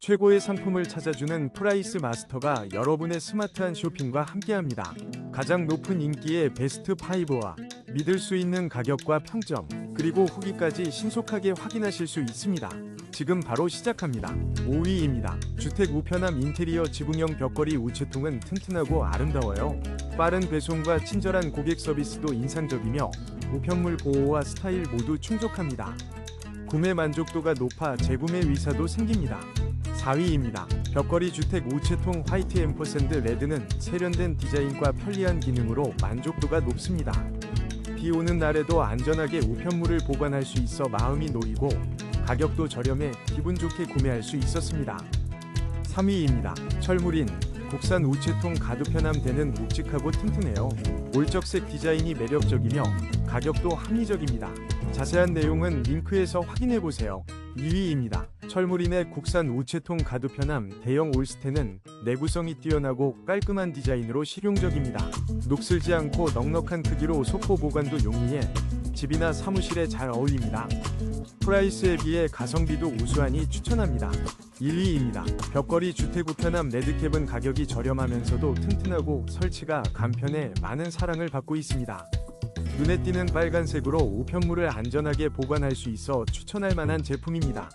최고의 상품을 찾아주는 프라이스 마스터가 여러분의 스마트한 쇼핑과 함께합니다. 가장 높은 인기의 베스트 5와 믿을 수 있는 가격과 평점, 그리고 후기까지 신속하게 확인하실 수 있습니다. 지금 바로 시작합니다. 5위입니다. 주택 우편함 인테리어 지붕형 벽걸이 우체통은 튼튼하고 아름다워요. 빠른 배송과 친절한 고객 서비스도 인상적이며 우편물 보호와 스타일 모두 충족합니다. 구매 만족도가 높아 재구매 위사도 생깁니다. 4위입니다. 벽걸이 주택 우체통 화이트 앰퍼샌드 레드는 세련된 디자인과 편리한 기능으로 만족도가 높습니다. 비 오는 날에도 안전하게 우편물을 보관할 수 있어 마음이 놓이고 가격도 저렴해 기분 좋게 구매할 수 있었습니다. 3위입니다. 철물인 국산 우체통 가두 편함대는 묵직하고 튼튼해요. 올적색 디자인이 매력적이며 가격도 합리적입니다. 자세한 내용은 링크에서 확인해 보세요. 2위입니다. 철물인의 국산 우체통 가두 편함 대형 올스테는 내구성이 뛰어나고 깔끔한 디자인으로 실용적입니다. 녹슬지 않고 넉넉한 크기로 소포 보관도 용이해 집이나 사무실에 잘 어울립니다. 프라이스에 비해 가성비도 우수하니 추천합니다. 1위입니다. 벽걸이 주택 우편함 레드캡은 가격이 저렴하면서도 튼튼하고 설치가 간편해 많은 사랑을 받고 있습니다. 눈에 띄는 빨간색으로 우편물을 안전하게 보관할 수 있어 추천할 만한 제품입니다.